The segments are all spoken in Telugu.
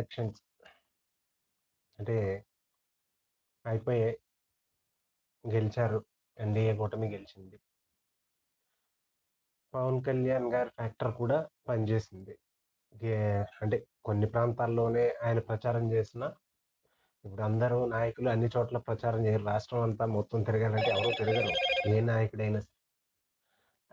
ఎలక్షన్స్ అంటే అయిపోయాయి గెలిచారు ఎన్డీఏ కూటమి గెలిచింది. పవన్ కళ్యాణ్ గారి ఫ్యాక్టర్ కూడా పనిచేసింది. గే- అంటే కొన్ని ప్రాంతాల్లోనే ఆయన ప్రచారం చేసిన ఇప్పుడు అందరూ నాయకులు అన్ని చోట్ల ప్రచారం చేయరు. రాష్ట్రం అంతా మొత్తం తిరగాలంటే ఎవరు తిరగరు. ఏ నాయకుడైనా సరే.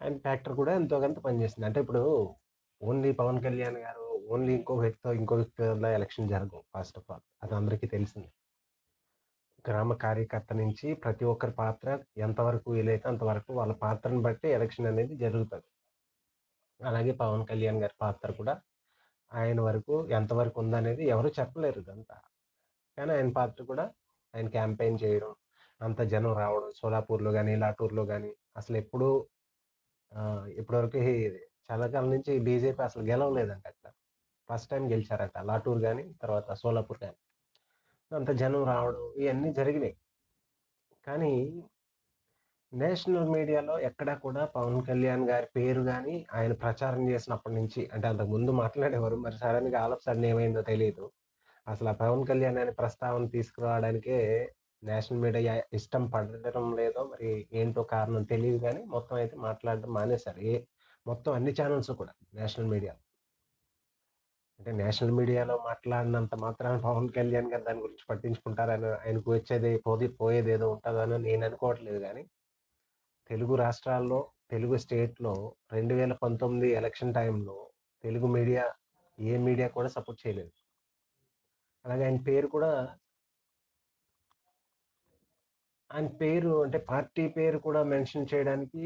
ఆయన ఫ్యాక్టర్ కూడా ఎంతో కొంత పనిచేసింది. అంటే ఇప్పుడు ఓన్లీ పవన్ కళ్యాణ్ గారు ఓన్లీ ఇంకో వ్యక్తితో ఇంకో వ్యక్తి వల్ల ఎలక్షన్ జరగవు ఫస్ట్ ఆఫ్ ఆల్. అది అందరికీ తెలిసింది. గ్రామ కార్యకర్త నుంచి ప్రతి ఒక్కరి పాత్ర ఎంతవరకు వీలైతే అంతవరకు వాళ్ళ పాత్రను బట్టి ఎలక్షన్ అనేది జరుగుతుంది. అలాగే పవన్ కళ్యాణ్ గారి పాత్ర కూడా ఆయన వరకు ఎంతవరకు ఉందనేది ఎవరు చెప్పలేరు ఇదంతా. కానీ ఆయన పాత్ర కూడా ఆయన క్యాంపెయిన్ చేయడం అంత జనం రావడం సోలాపూర్లో కానీ లాటూర్లో కానీ అసలు ఎప్పుడు ఇప్పటివరకు చాలా కాలం నుంచి బీజేపీ అసలు గెలవలేదంట అక్కడ. First time గెలిచారట. లాటూర్ కానీ తర్వాత సోలాపూర్ కానీ అంత జనం రావడం ఇవన్నీ జరిగినాయి. కానీ నేషనల్ మీడియాలో ఎక్కడా కూడా పవన్ కళ్యాణ్ గారి పేరు కానీ ఆయన ప్రచారం చేసినప్పటి నుంచి అంటే అంతకు ముందు మాట్లాడేవారు మరి సడన్గా ఆలప్ సడన్ ఏమైందో తెలియదు అసలు ఆ పవన్ కళ్యాణ్ అనే ప్రస్తావన తీసుకురావడానికే నేషనల్ మీడియా ఇష్టం పడడం లేదో మరి ఏంటో కారణం తెలియదు కానీ మొత్తం అయితే మాట్లాడడం మానేశారు. ఏ మొత్తం అన్ని ఛానల్స్ కూడా నేషనల్ మీడియా అంటే నేషనల్ మీడియాలో మాట్లాడినంత మాత్రాన పవన్ కళ్యాణ్ గారు దాని గురించి పట్టించుకుంటారని ఆయనకు వచ్చేది పోది పోయేది ఏదో ఉంటుందని నేను అనుకోవట్లేదు కానీ తెలుగు రాష్ట్రాల్లో తెలుగు స్టేట్లో రెండు వేల పంతొమ్మిది ఎలక్షన్ టైంలో తెలుగు మీడియా ఏ మీడియా కూడా సపోర్ట్ చేయలేదు. అలాగే ఆయన పేరు కూడా ఆయన పేరు అంటే పార్టీ పేరు కూడా మెన్షన్ చేయడానికి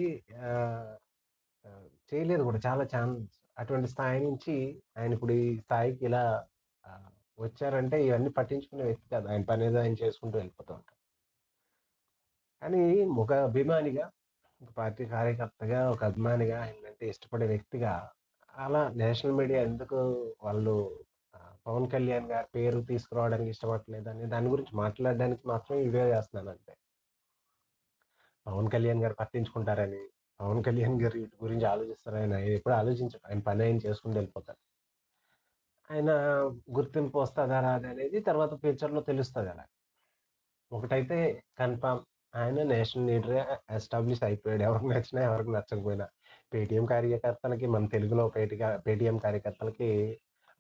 చేయలేదు కూడా. చాలా ఛాన్స్ అటువంటి స్థాయి నుంచి ఆయన ఇప్పుడు ఈ స్థాయికి ఇలా వచ్చారంటే ఇవన్నీ పట్టించుకునే వ్యక్తి కాదు. ఆయన పని ఏదో ఆయన చేసుకుంటూ వెళ్ళిపోతూ ఉంటారు కానీ ఒక అభిమానిగా ఒక పార్టీ కార్యకర్తగా ఒక అభిమానిగా ఆయన అంటే ఇష్టపడే వ్యక్తిగా అలా నేషనల్ మీడియా ఎందుకు వాళ్ళు పవన్ కళ్యాణ్ గారి పేరు తీసుకురావడానికి ఇష్టపడలేదు అని దాని గురించి మాట్లాడడానికి మాత్రం ఇవే వీడియో చేస్తున్నాను అంతే పవన్ కళ్యాణ్ గారు పట్టించుకుంటారని పవన్ కళ్యాణ్ గారి వీటి గురించి ఆలోచిస్తారు ఆయన. ఎప్పుడు ఆలోచించారు ఆయన పని ఆయన చేసుకుంటూ వెళ్ళిపోతారు ఆయన గుర్తింపు వస్తుందా రాదా అనేది తర్వాత ఫ్యూచర్లో తెలుస్తుంది అలా. ఒకటైతే కన్ఫామ్ ఆయన నేషనల్ లీడర్ ఎస్టాబ్లిష్ అయిపోయాడు. ఎవరికి నచ్చినా ఎవరికి నచ్చకపోయినా. పేటిఎం కార్యకర్తలకి మన తెలుగులో పేటి పేటిఎం కార్యకర్తలకి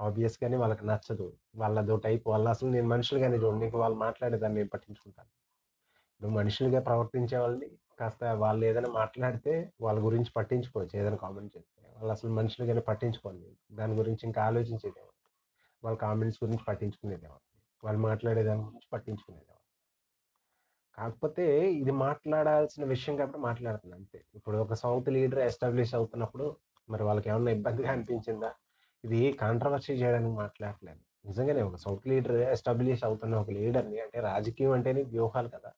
ఆబ్వియస్గానే వాళ్ళకి నచ్చదు. వాళ్ళదో టైప్ వాళ్ళు అసలు నేను మనుషులుగానే చూడండి నీకు వాళ్ళు మాట్లాడేదాన్ని నేను పట్టించుకుంటాను. ఇప్పుడు మనుషులుగా ప్రవర్తించే వాళ్ళని కాస్త వాళ్ళు ఏదైనా మాట్లాడితే వాళ్ళ గురించి పట్టించుకోవచ్చు ఏదైనా కామెంట్ చేస్తే. వాళ్ళు అసలు మనుషులుగానే పట్టించుకోండి. దాని గురించి ఇంకా ఆలోచించేదే వాళ్ళ కామెంట్స్ గురించి పట్టించుకునేదేమో. వాళ్ళు మాట్లాడే దాని గురించి పట్టించుకునేదేమో. కాకపోతే ఇది మాట్లాడాల్సిన విషయం కాబట్టి మాట్లాడుతుంది అంతే. ఇప్పుడు ఒక సౌత్ లీడర్ ఎస్టాబ్లిష్ అవుతున్నప్పుడు మరి వాళ్ళకి ఏమన్నా ఇబ్బందిగా అనిపించిందా? ఇది కాంట్రవర్సీ చేయడానికి మాట్లాడలేదు నిజంగానే ఒక సౌత్ లీడర్ ఎస్టాబ్లిష్ అవుతున్న ఒక లీడర్ని అంటే రాజకీయం అంటేనే వ్యూహాలు కదా.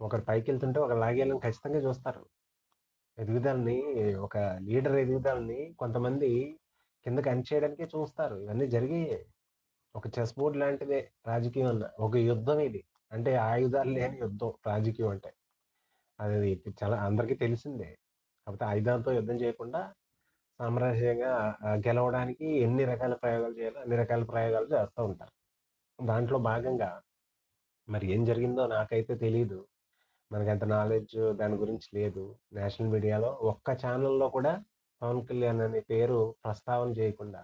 ఒకరు పైకి వెళ్తుంటే ఒక లాగేయాలని ఖచ్చితంగా చూస్తారు. ఎదుగుదలని ఒక లీడర్ ఎదుగుదలని కొంతమంది కిందకి అణిచేయడానికే చూస్తారు. ఇవన్నీ జరిగాయి ఒక చెస్ బోర్డ్ లాంటిదే రాజకీయం అన్న ఒక యుద్ధం ఇది. అంటే ఆయుధాలు లేని యుద్ధం రాజకీయం అంటే. అది చాలా అందరికీ తెలిసిందే. కాకపోతే ఆయుధాలతో యుద్ధం చేయకుండా సామ్రాజ్యంగా ఆ, గెలవడానికి ఎన్ని రకాల ప్రయోగాలు చేయాలో అన్ని రకాల ప్రయోగాలు చేస్తూ ఉంటారు. దాంట్లో భాగంగా మరి ఏం జరిగిందో నాకైతే తెలియదు మనకి అంత నాలెడ్జ్ దాని గురించి లేదు. నేషనల్ మీడియాలో ఒక్క ఛానల్లో కూడా పవన్ కళ్యాణ్ అనే పేరు ప్రస్తావన చేయకుండా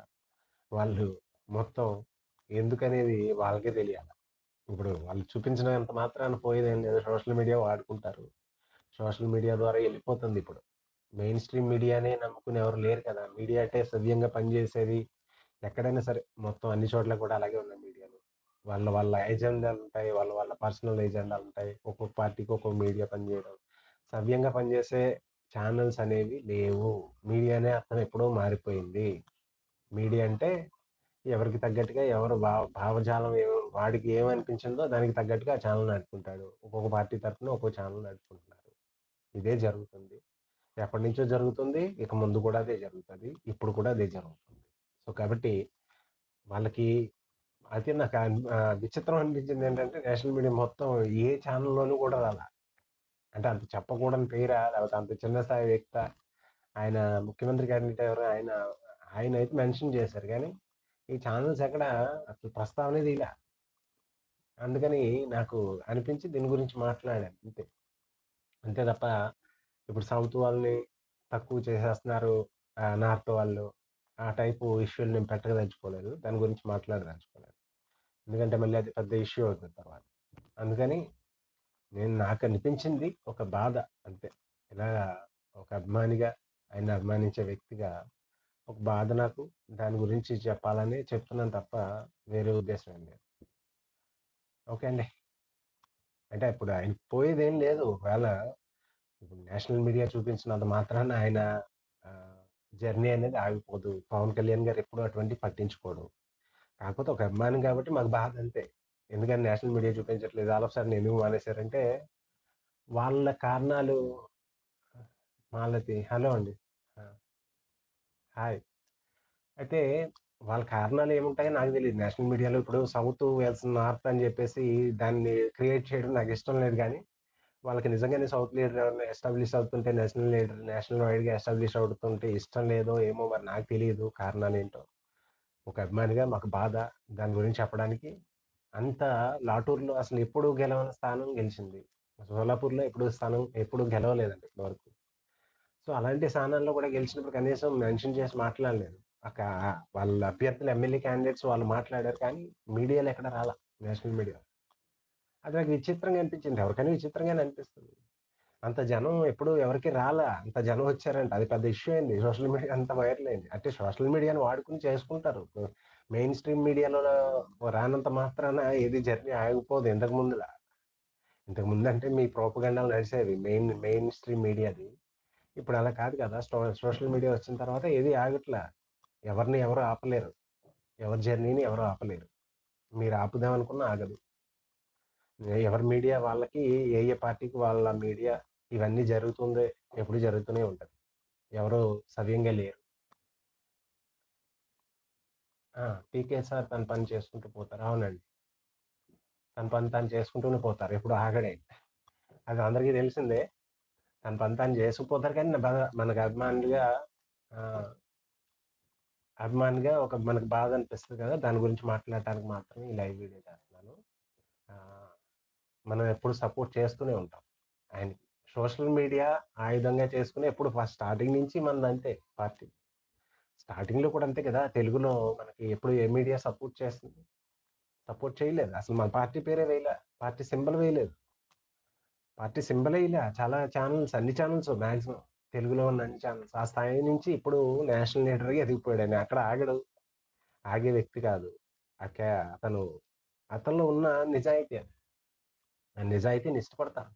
వాళ్ళు మొత్తం ఎందుకనేది వాళ్ళకే తెలియాలి. ఇప్పుడు వాళ్ళు చూపించినంత మాత్రాన పోయేదేం లేదు. సోషల్ మీడియా వాడుకుంటారు. సోషల్ మీడియా ద్వారా వెళ్ళిపోతుంది ఇప్పుడు. మెయిన్ స్ట్రీమ్ మీడియానే నమ్ముకుని ఎవరు లేరు కదా. మీడియా అంటే సవ్యంగా పనిచేసేది ఎక్కడైనా సరే మొత్తం అన్ని చోట్ల కూడా అలాగే ఉన్నాయి వాళ్ళ వాళ్ళ ఎజెండాలు ఉంటాయి వాళ్ళ వాళ్ళ పర్సనల్ ఎజెండాలు ఉంటాయి. ఒక్కొక్క పార్టీకి ఒక్కొక్క మీడియా పనిచేయడం. సవ్యంగా పనిచేసే ఛానల్స్ అనేవి లేవు. మీడియానే అర్థం ఎప్పుడో మారిపోయింది. మీడియా అంటే ఎవరికి తగ్గట్టుగా ఎవరు భావ భావజాలం ఏమో వాడికి ఏమనిపించిందో దానికి తగ్గట్టుగా ఆ ఛానల్ నడుపుకుంటాడు. ఒక్కొక్క పార్టీ తరఫున ఒక్కొక్క ఛానల్ నడుపుకుంటున్నారు. ఇదే జరుగుతుంది. ఎప్పటి నుంచో జరుగుతుంది. ఇక ముందు కూడా అదే జరుగుతుంది. ఇప్పుడు కూడా అదే జరుగుతుంది. సో కాబట్టి వాళ్ళకి అయితే నాకు విచిత్రం అనిపించింది ఏంటంటే నేషనల్ మీడియా మొత్తం ఏ ఛానల్లోనూ కూడా రాలా అంటే అంత చెప్పకూడని పేరా లేకపోతే అంత చిన్న స్థాయి వ్యక్త ఆయన ముఖ్యమంత్రి క్యాండిడేట్ ఎవరు ఆయన ఆయన అయితే మెన్షన్ చేశారు కానీ ఈ ఛానల్స్ ఎక్కడ అసలు ప్రస్తావనే ఇలా అందుకని నాకు అనిపించి దీని గురించి మాట్లాడాను అంతే. అంతే తప్ప ఇప్పుడు సౌత్ వాళ్ళని తక్కువ చేసేస్తున్నారు నార్త్ వాళ్ళు. ఆ టైపు ఇష్యూలు నేను పెట్టదలుచుకోలేదు. దాని గురించి మాట్లాడదలుచుకోలేదు. ఎందుకంటే మళ్ళీ అది పెద్ద ఇష్యూ అవుతుంది తర్వాత. అందుకని నేను నాకు అనిపించింది ఒక బాధ అంతే. ఇలా ఒక అభిమానిగా, ఆయన అభిమానించే వ్యక్తిగా ఒక బాధ నాకు. దాని గురించి చెప్పాలని చెప్తున్నాను తప్ప వేరే ఉద్దేశం ఏం లేదు. ఓకే అండి. అంటే ఇప్పుడు ఆయన పోయేదేం లేదు. ఒకవేళ ఇప్పుడు నేషనల్ మీడియా చూపించినంత మాత్రాన ఆయన జర్నీ అనేది ఆగిపోదు. పవన్ కళ్యాణ్ గారు ఎప్పుడూ అటువంటి పట్టించుకోడు. కాకపోతే ఒక అభిమానం కాబట్టి మాకు బాధ అంతే. ఎందుకని నేషనల్ మీడియా చూపించట్లేదు. ఆల్ ఆఫ్ సడెన్ ఎందుకు మానేశారంటే వాళ్ళ కారణాలు మాలతి హలో అండి. హాయ్. అయితే వాళ్ళ కారణాలు ఏముంటాయో నాకు తెలియదు నేషనల్ మీడియాలో ఇప్పుడు సౌత్ వెళ్తున్న నార్త్ అని చెప్పేసి దాన్ని క్రియేట్ చేయడం నాకు ఇష్టం లేదు కానీ వాళ్ళకి నిజంగానే సౌత్ లీడర్ ఎవరైనా ఎస్టాబ్లిష్ అవుతుంటే నేషనల్ లీడర్ నేషనల్ వైడ్‌గా ఎస్టాబ్లిష్ అవుతుంటే ఇష్టం లేదో ఏమో మరి నాకు తెలియదు కారణాలు ఏంటో ఒక అభిమానిగా మాకు బాధ. దాని గురించి చెప్పడానికి అంత లాటూర్‌లో అసలు ఎప్పుడు గెలవని స్థానం గెలిచింది. సోలాపూర్‌లో ఎప్పుడు స్థానం ఎప్పుడు గెలవలేదండి ఇప్పటివరకు. సో, అలాంటి స్థానాల్లో కూడా గెలిచినప్పుడు కనీసం మెన్షన్ చేసి మాట్లాడలేదు. ఒక వాళ్ళ అభ్యర్థులు ఎమ్మెల్యే క్యాండిడేట్స్ వాళ్ళు మాట్లాడారు కానీ మీడియాలో ఎక్కడ రాలా. National media. అది నాకు విచిత్రంగా అనిపించింది. ఎవరికైనా విచిత్రంగానే అనిపిస్తుంది. అంత జనం ఎప్పుడు ఎవరికి రాలా. అంత జనం వచ్చారంట. అది పెద్ద ఇష్యూ అయింది. సోషల్ మీడియా అంత వైరల్ అయింది. అంటే సోషల్ మీడియాని వాడుకొని చేసుకుంటారు. మెయిన్ స్ట్రీమ్ మీడియాలో రానంత మాత్రాన ఏది జర్నీ ఆగిపోదు ఇంతకు ముందులా. ఇంతకు ముందంటే మీ ప్రోపగండాలు నడిచేవి మెయిన్ మెయిన్ స్ట్రీమ్ మీడియాది. ఇప్పుడు అలా కాదు కదా! సోషల్ మీడియా వచ్చిన తర్వాత ఏది ఆగట్లా. ఎవరిని ఎవరు ఆపలేరు. ఎవరి జర్నీని ఎవరు ఆపలేరు. మీరు ఆపుదామనుకున్నా ఆగదు. ఎవరి మీడియా వాళ్ళకి ఏ ఏ పార్టీకి వాళ్ళ మీడియా ఇవన్నీ జరుగుతుంది. ఎప్పుడు జరుగుతూనే ఉంటుంది ఎవరు సవ్యంగా లేరు. ఆ! పీకే సార్ తన పని చేసుకుంటూ పోతారు. అవునండి. తన పని తను చేసుకుంటూనే పోతారు. ఎప్పుడు ఆగడే. అది అందరికీ తెలిసిందే. తన పని తాను చేసుకుపోతారు కానీ మనకు అభిమానులుగా అభిమానిగా ఒక మనకు బాధ అనిపిస్తుంది కదా! దాని గురించి మాట్లాడటానికి మాత్రమే ఈ లైవ్ వీడియో చేస్తున్నాను. మనం ఎప్పుడు సపోర్ట్ చేస్తూనే ఉంటాం ఆయనకి. సోషల్ మీడియా ఆయుధంగా చేసుకుని ఎప్పుడు ఫస్ట్ స్టార్టింగ్ నుంచి మనదంతే పార్టీ. స్టార్టింగ్‌లో కూడా అంతే కదా! తెలుగులో మనకి ఎప్పుడు ఏ మీడియా సపోర్ట్ చేస్తుంది? సపోర్ట్ చేయలేదు. అసలు మన పార్టీ పేరే వేయలే పార్టీ సింబల్ వేయలేదు. పార్టీ సింబల్ వేయలే చాలా ఛానల్స్ అన్ని ఛానల్స్ మ్యాక్సిమం తెలుగులో ఉన్న అన్ని ఛానల్స్ ఆ స్థాయి నుంచి ఇప్పుడు నేషనల్ లీడర్‌గా ఎదిగిపోయాడాయన. అక్కడ ఆగడు. ఆగే వ్యక్తి కాదు. అక్కడ అతను అతనిలో ఉన్న నిజాయితీ అది. నిజాయితీని ఇష్టపడతాను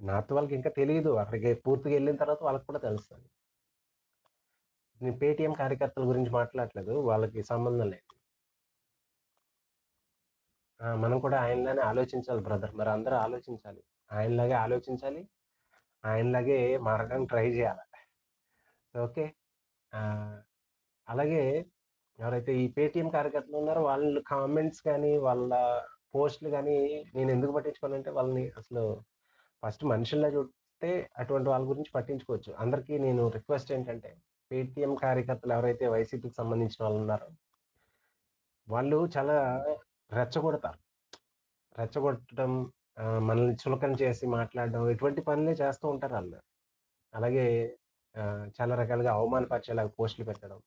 నార్త్ వాళ్ళకి ఇంకా తెలియదు అక్కడికి పూర్తిగా వెళ్ళిన తర్వాత వాళ్ళకి కూడా తెలుస్తుంది నేను పేటీఎం కార్యకర్తల గురించి మాట్లాడట్లేదు. వాళ్ళకి సంబంధం లేదు. మనం కూడా ఆయనలానే ఆలోచించాలి బ్రదర్. మరి అందరూ ఆలోచించాలి. ఆయనలాగే ఆలోచించాలి. ఆయనలాగే మారడానికి ట్రై చేయాలి ఓకే. అలాగే ఎవరైతే ఈ పేటీఎం కార్యకర్తలు ఉన్నారో వాళ్ళ కామెంట్స్ కానీ వాళ్ళ పోస్ట్‌లు నేను ఎందుకు పట్టించుకోవాలంటే వాళ్ళని అసలు ఫస్ట్ మనుషుల్లా చూస్తే అటువంటి వాళ్ళ గురించి పట్టించుకోవచ్చు. అందరికీ నేను రిక్వెస్ట్ ఏంటంటే పేటీఎం కార్యకర్తలు ఎవరైతే వైసీపీకి సంబంధించిన వాళ్ళు ఉన్నారో వాళ్ళు చాలా రెచ్చగొడతారు. రెచ్చగొట్టడం మనల్ని చులకన చేసి మాట్లాడడం ఇటువంటి పనులే చేస్తూ ఉంటారు వాళ్ళు అలాగే చాలా రకాలుగా అవమానపరిచేలాగా పోస్ట్‌లు పెట్టడం.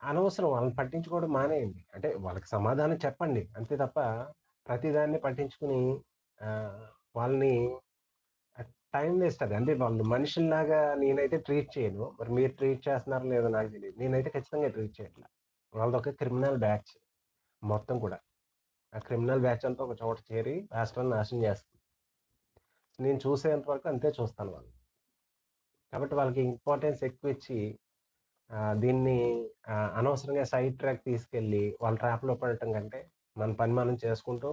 అనవసరం వాళ్ళని పట్టించుకోవడం మానేయండి. అంటే వాళ్ళకి సమాధానం చెప్పండి. అంతే తప్ప ప్రతిదాన్ని పట్టించుకొని వాళ్ళని టైం వేస్ట్ అది. అంటే వాళ్ళు మనుషుల్లాగా నేనైతే ట్రీట్ చేయను. మరి మీరు ట్రీట్ చేస్తున్నారో లేదో నాకు తెలియదు నేనైతే ఖచ్చితంగా ట్రీట్ చేయట్లా. వాళ్ళదొక క్రిమినల్ బ్యాచ్ మొత్తం కూడా. ఆ క్రిమినల్ బ్యాచ్ అంతా ఒక చోట చేరి రాష్ట్రాన్ని నాశనం చేస్తుంది. నేను చూసేంత వరకు అంతే చూస్తాను వాళ్ళు కాబట్టి వాళ్ళకి ఇంపార్టెన్స్ ఎక్కువ ఇచ్చి దీన్ని అనవసరంగా సైడ్ ట్రాక్ తీసుకెళ్ళి వాళ్ళ ట్రాప్‌లో పడటం కంటే మన పని మనం చేసుకుంటూ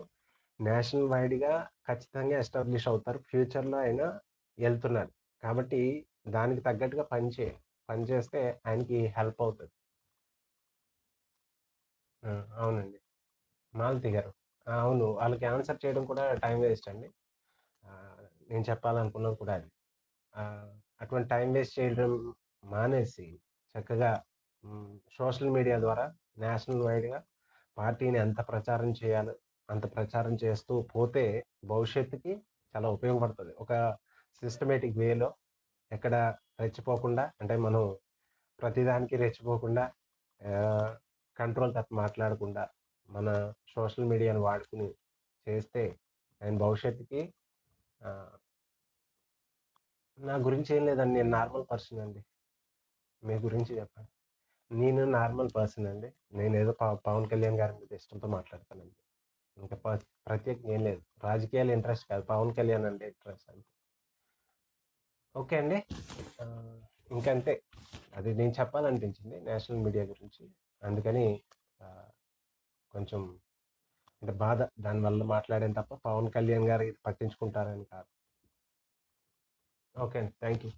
నేషనల్ వైడ్‌గా ఖచ్చితంగా ఎస్టాబ్లిష్ అవుతారు. ఫ్యూచర్‌లో ఆయన వెళ్తున్నారు కాబట్టి దానికి తగ్గట్టుగా పని పనిచేస్తే పని చేస్తే ఆయనకి హెల్ప్ అవుతుంది అవునండి. మాలతి గారు. అవును. వాళ్ళకి ఆన్సర్ చేయడం కూడా టైం వేస్ట్ అండి. నేను చెప్పాలనుకున్నది కూడా అది. అటువంటి టైం వేస్ట్ చేయడం మానేసి చక్కగా సోషల్ మీడియా ద్వారా నేషనల్ వైడ్‌గా పార్టీని ఎంత ప్రచారం చేయాలో, అంత ప్రచారం చేస్తూ పోతే భవిష్యత్తుకి చాలా ఉపయోగపడుతుంది ఒక సిస్టమేటిక్ వేలో ఎక్కడ రెచ్చిపోకుండా అంటే మనం ప్రతిదానికి రెచ్చిపోకుండా కంట్రోల్ తప్ప మాట్లాడకుండా మన సోషల్ మీడియాను వాడుకుని చేస్తే ఆయన భవిష్యత్తుకి నా గురించి ఏం లేదండి. నేను నార్మల్ పర్సన్ అండి. మీ గురించి చెప్పండి. నేను నార్మల్ పర్సన్ అండి. నేను ఏదో పవన్ కళ్యాణ్ గారి మీద ఇష్టంతో మాట్లాడతానండి. ఇంకా ప ప్రత్యేకంగా ఏం లేదు. రాజకీయాలు ఇంట్రెస్ట్ కాదు. పవన్ కళ్యాణ్ అంటే ఇంట్రెస్ట్ అంతే. ఓకే అండి. ఇంకంతే. అది నేను చెప్పాలనిపించింది నేషనల్ మీడియా గురించి. అందుకని కొంచెం అంటే బాధ దానివల్ల మాట్లాడాను తప్ప పవన్ కళ్యాణ్ గారు ఇది పట్టించుకుంటారని కాదు. ఓకే అండి. Thank you.